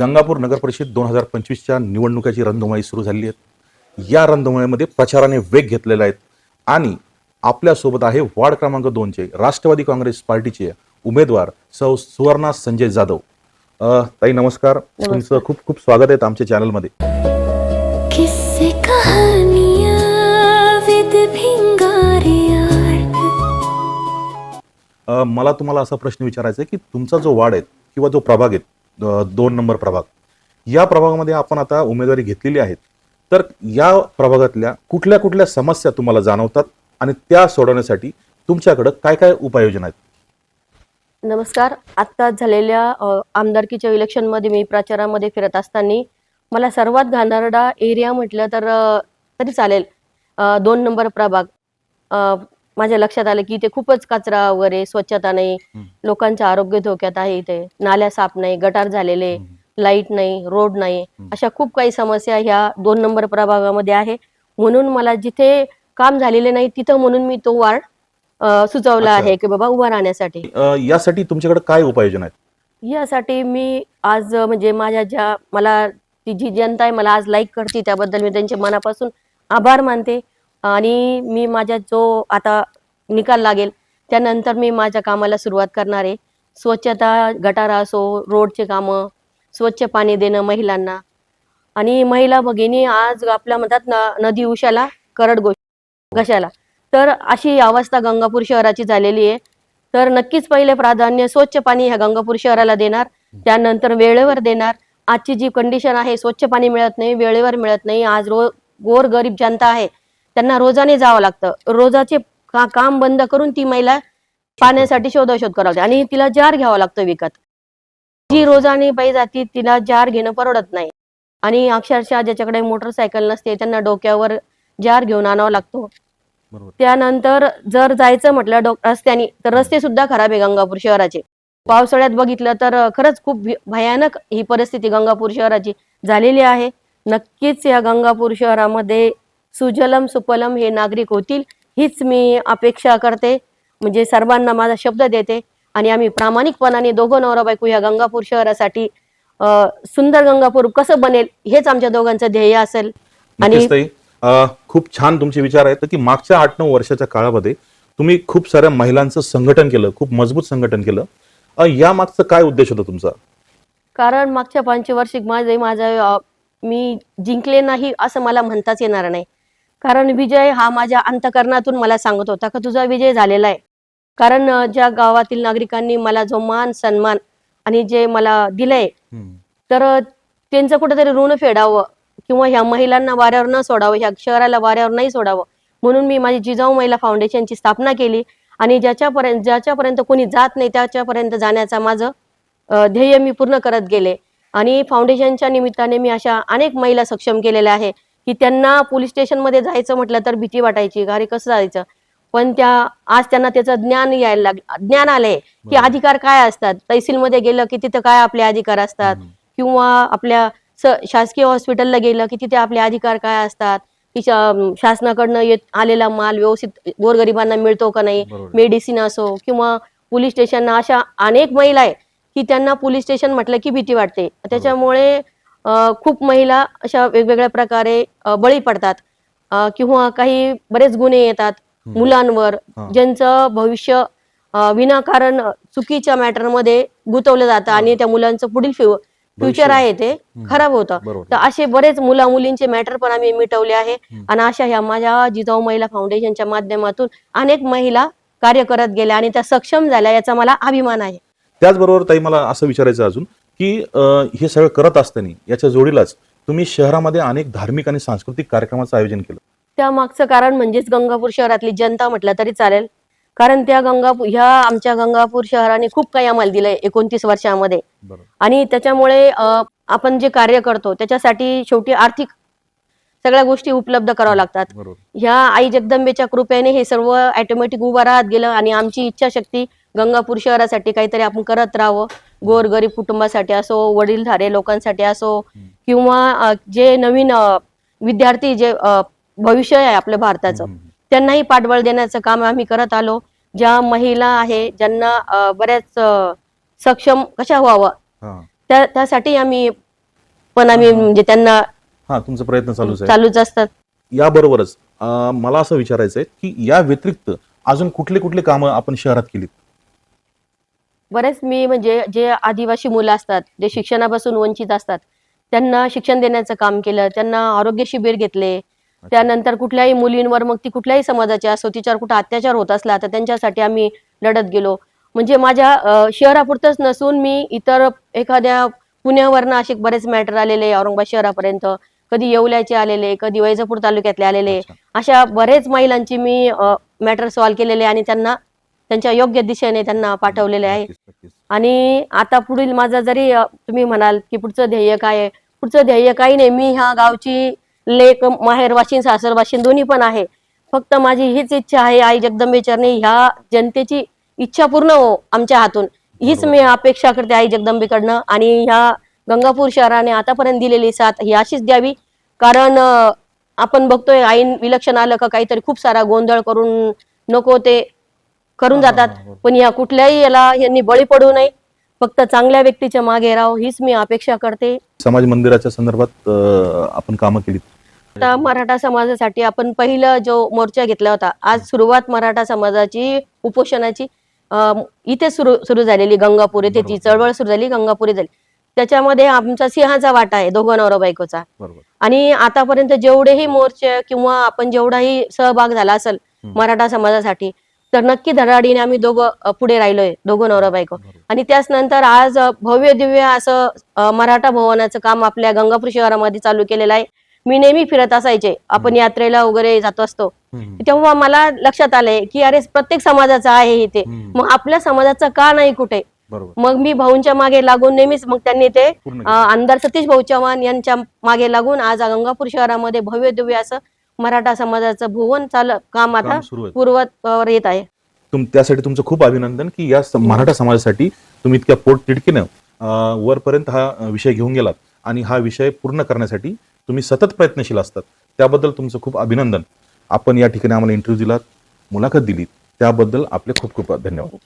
गंगापूर नगर परिषद दोन हजार पंचवीसच्या निवडणुकाची रणधुमाळी सुरू झाली आहे या रणधुमाळीमध्ये प्रचाराने वेग घेतलेला आहे आणि आपल्यासोबत आहे वार्ड क्रमांक दोनचे राष्ट्रवादी काँग्रेस पार्टीचे उमेदवार सौ सुवर्णा संजय जाधव. अ, ताई नमस्कार. तुमचं खूप खूप स्वागत आहे आमच्या चॅनलमध्ये. किस्से कहानियां विद भिंगारिया. अ, मला तुम्हाला असा प्रश्न विचारायचा आहे की तुमचा जो वार्ड आहे किंवा जो प्रभाग आहे दोन नंबर प्रभाग. या प्रभागामध्ये आपण आता उमेदवारी घेतलेली आहेत. तर या प्रभागातल्या कुठल्या कुठल्या समस्या तुम्हाला जाणवतात आणि त्या सोडवण्यासाठी तुमच्याकडं काय काय उपाययोजना आहेत? नमस्कार. आत्ताच झालेल्या आमदारकीच्या इलेक्शनमध्ये मी प्रचारामध्ये फिरत असताना मला सर्वात घाणारडा एरिया म्हटलं तर तरी चालेल. दोन नंबर प्रभाग. माझ्या लक्षात आलं की इथे खूपच कचरा वगैरे स्वच्छता नाही. लोकांचं आरोग्य धोक्यात आहे इथे. नाल्या साफ नाही गटार झालेले लाइट नाही रोड नाही. अशा खूप काही समस्या ह्या दोन नंबर प्रभागामध्ये आहे. म्हणून मला जिथे काम झालेले नाही तिथं म्हणून मी तो वार्ड सुचवला. आहे की बाबा उभा राहण्यासाठी. यासाठी तुमच्याकडे काय उपाययोजना आहेत? यासाठी मी आज म्हणजे माझ्या ज्या मला ती जी जनता आहे मला आज लाईक करते त्याबद्दल मी त्यांचे मनापासून आभार मानते. आणि मी माझ्या जो आता निकाल लागेल त्यानंतर मी माझ्या कामाला सुरुवात करणार आहे. स्वच्छता गटारा असो रोडचे कामं स्वच्छ पाणी देणं महिलांना. आणि महिला भगिनी आज आपल्या म्हणतात ना नदी उशाला करड गोश घशाला. तर अशी अवस्था गंगापूर शहराची झालेली आहे. तर नक्कीच पहिले प्राधान्य स्वच्छ पाणी ह्या गंगापूर शहराला देणार. त्यानंतर वेळेवर देणार. आजची जी कंडिशन आहे स्वच्छ पाणी मिळत नाही वेळेवर मिळत नाही. आज रो गोर गरीब जनता आहे. त्यांना रोजाने जावं लागतं. रोजाचे का- काम बंद करून ती महिला पाण्यासाठी शोधाशोध करावं लागते आणि तिला जार घ्यावं लागतं विकत. जी रोजाने बाई जाती तिला जार घेणं परवडत नाही. आणि अक्षरशः ज्याच्याकडे मोटरसायकल नसते त्यांना डोक्यावर जार घेऊन आणावा लागतो. त्यानंतर जर जायचं म्हटलं डो रस्त्याने तर रस्ते सुद्धा खराब आहे गंगापूर शहराचे. पावसाळ्यात बघितलं तर खरंच खूप भयानक ही परिस्थिती गंगापूर शहराची झालेली आहे. नक्कीच या गंगापूर शहरामध्ये सुजलम सुपलम हे नागरिक होतील हीच मी अपेक्षा करते. म्हणजे सर्वांना माझा शब्द देते. आणि आम्ही प्रामाणिकपणाने दोघं नवरा बायको या गंगापूर शहरासाठी सुंदर गंगापूर कसं बनेल हेच आमच्या दोघांचं ध्येय असेल. आणि खूप छान तुमचे विचार आहेत. की मागच्या आठ नऊ वर्षाच्या काळामध्ये तुम्ही खूप साऱ्या महिलांचं संघटन केलं खूप मजबूत संघटन केलं. या मागचं काय उद्देश होता तुमचा? कारण मागच्या पंचवार्षिक माझे माझा मी जिंकले नाही असं मला म्हणताच येणार नाही. कारण विजय हा माझ्या अंतकरणातून मला सांगत होता का तुझा विजय झालेला आहे. कारण ज्या गावातील नागरिकांनी मला जो मान सन्मान आणि जे मला दिलंय तर त्यांचं कुठेतरी ऋण फेडावं किंवा ह्या महिलांना वाऱ्यावर न सोडावं ह्या शहराला वाऱ्यावर नाही सोडावं. म्हणून मी माझी जिजाऊ महिला फाउंडेशनची स्थापना केली आणि ज्याच्यापर्यंत ज्याच्यापर्यंत कोणी जात नाही त्याच्यापर्यंत जाण्याचा माझं ध्येय मी पूर्ण करत गेले. आणि फाउंडेशनच्या निमित्ताने मी अशा अनेक महिला सक्षम केलेल्या आहे. की त्यांना पोलीस स्टेशनमध्ये जायचं म्हटलं तर भीती वाटायची अरे कसं जायचं? पण त्या आज त्यांना त्याचं ज्ञान यायला लाग ज्ञान आलंय की. अधिकार काय असतात? तहसीलमध्ये गेलं की तिथं काय आपले अधिकार असतात? किंवा आपल्या शासकीय हॉस्पिटलला गेलं की तिथे आपले अधिकार काय असतात? की शासनाकडनं येत आलेला माल व्यवस्थित गोरगरिबांना मिळतो का नाही. मेडिसिन असो किंवा पोलीस स्टेशनना अशा अनेक महिला आहे की त्यांना पोलीस स्टेशन म्हटलं की भीती वाटते. त्याच्यामुळे खूप महिला अशा वेगवेगळ्या प्रकारे बळी पडतात किंवा काही बरेच गुन्हे येतात. मुलांवर. ज्यांचं भविष्य विनाकारण चुकीच्या मॅटरमध्ये गुंतवलं जातं आणि त्या मुलांचं पुढील फ्यु- फ्युचर. आहे ते खराब होतं. तर असे बरेच मुला मुलींचे मॅटर पण आम्ही मिटवले आहे आणि अशा ह्या माझ्या जिजाऊ महिला फाउंडेशनच्या माध्यमातून अनेक महिला कार्य करत गेल्या आणि त्या सक्षम झाल्या याचा मला अभिमान आहे त्याचबरोबर ताई मला असं विचारायचं अजून की हे सगळं करत असताना याच्या जोडीलाच तुम्ही शहरामध्ये अनेक धार्मिक आणि सांस्कृतिक कार्यक्रमाचं आयोजन केलं. त्या मागचं कारण म्हणजेच गंगापूर शहरातली जनता म्हटलं तरी चालेल. कारण त्या गंगापूर ह्या आमच्या गंगापूर शहराने खूप काही आम्हाला दिलंय एकोणतीस वर्षामध्ये. आणि त्याच्यामुळे आपण जे कार्य करतो त्याच्यासाठी शेवटी आर्थिक सगळ्या गोष्टी उपलब्ध कराव्या लागतात. ह्या आई जगदंबेच्या कृपेने हे सर्व ऑटोमॅटिक उभं राहत गेलं आणि आमची इच्छाशक्ती गंगापूर शहरासाठी काहीतरी आपण करत राहावं. गोर गरीब कुटुंबासाठी असो वडीलधारे लोकांसाठी असो किंवा जे नवीन विद्यार्थी जे भविष्य आहे आपल्या भारताचं. त्यांनाही पाठबळ देण्याचं काम आम्ही करत आलो. ज्या महिला आहे ज्यांना बऱ्याच सक्षम कशा व्हावं त्या त्यासाठी आम्ही पण आम्ही म्हणजे त्यांना हा तुमचा प्रयत्न चालूच चालूच असतात. याबरोबरच मला असं विचारायचं आहे की या व्यतिरिक्त अजून कुठले कुठले कामं आपण शहरात केलीत? बरेच मी म्हणजे जे आदिवासी मुलं असतात जे शिक्षणापासून वंचित असतात त्यांना शिक्षण देण्याचं काम केलं त्यांना आरोग्य शिबिर घेतले. त्यानंतर कुठल्याही मुलींवर मग ती कुठल्याही समाजाची असो तिच्यावर कुठं अत्याचार होत असला तर त्यांच्यासाठी आम्ही लढत गेलो. म्हणजे माझ्या शहरापुरतंच नसून मी इतर एखाद्या पुण्यावरनं असे बरेच मॅटर आलेले औरंगाबाद शहरापर्यंत कधी येवल्याचे आलेले कधी वैजापूर तालुक्यातले आलेले. अशा बरेच महिलांची मी मॅटर सॉल्व्ह केलेले आणि त्यांना त्यांच्या योग्य दिशेने त्यांना पाठवलेले आहे. आणि आता पुढील माझं जरी तुम्ही म्हणाल की पुढचं ध्येय काय आहे? पुढचं ध्येय काही नाही. मी ह्या गावची लेक माहेर वाशिन सासर वाशिन दोन्ही पण आहे. फक्त माझी हीच इच्छा आहे आई जगदंबेचरणी ह्या जनतेची इच्छा पूर्ण हो आमच्या हातून. हीच मी अपेक्षा करते आई जगदंबेकडनं. आणि ह्या गंगापूर शहराने आतापर्यंत दिलेली साथ ही अशीच द्यावी. कारण आपण बघतोय आईन विलक्षण आलं का काहीतरी खूप सारा गोंधळ करून नको ते. करून जातात. पण या कुठल्याही याला यांनी बळी पडू नये. फक्त चांगल्या व्यक्तीच्या मागे राहावं हीच मी अपेक्षा करते. समाज मंदिराच्या संदर्भात अं, आपण कामं केलीत. आता मराठा समाजासाठी आपण पहिलं जो मोर्चा घेतला होता आज सुरुवात मराठा समाजाची उपोषणाची अं, इथे सुरू सुरू झालेली गंगापूर येथे ती बरोबर. चळवळ सुरू झाली गंगापूर झाली. त्याच्यामध्ये आमचा सिंहाचा वाटा आहे दोघं नवरा बायकोचा. बरोबर. आणि आतापर्यंत जेवढेही मोर्चे किंवा आपण जेवढाही सहभाग झाला असेल हम्म. मराठा समाजासाठी तर नक्की धडाडीने आम्ही दोघं पुढे राहिलोय. दोघं नवरा बायको. आणि त्याच नंतर आज भव्य दिव्य असं मराठा भवनाचं काम आपल्या गंगापूर शहरामध्ये चालू केलेलं आहे. मी नेहमी फिरत असायचे. आपण यात्रेला वगैरे जात असतो. तेव्हा मला लक्षात आलंय की अरे प्रत्येक समाजाचं आहे इथे. मग आपल्या समाजाचं का नाही कुठे? मग मी भाऊंच्या मागे लागून नेहमीच मग त्यांनी ते आमदार सतीश भाऊ चव्हाण यांच्या मागे लागून आज गंगापूर शहरामध्ये भव्य दिव्य असं मराठा समाजाचं भुवन चाल काम आता सुरू आहे. येत आहे. तुम त्यासाठी तुमचं खूप अभिनंदन की या मराठा समाजासाठी तुम्ही इतक्या पोट तिडकीनं अं, वरपर्यंत हा अं, विषय घेऊन गेलात आणि हा विषय पूर्ण करण्यासाठी तुम्ही सतत प्रयत्नशील असतात. त्याबद्दल तुमचं खूप अभिनंदन. आपण या ठिकाणी आम्हाला इंटरव्ह्यू दिलात मुलाखत दिली त्याबद्दल आपले खूप खूप धन्यवाद.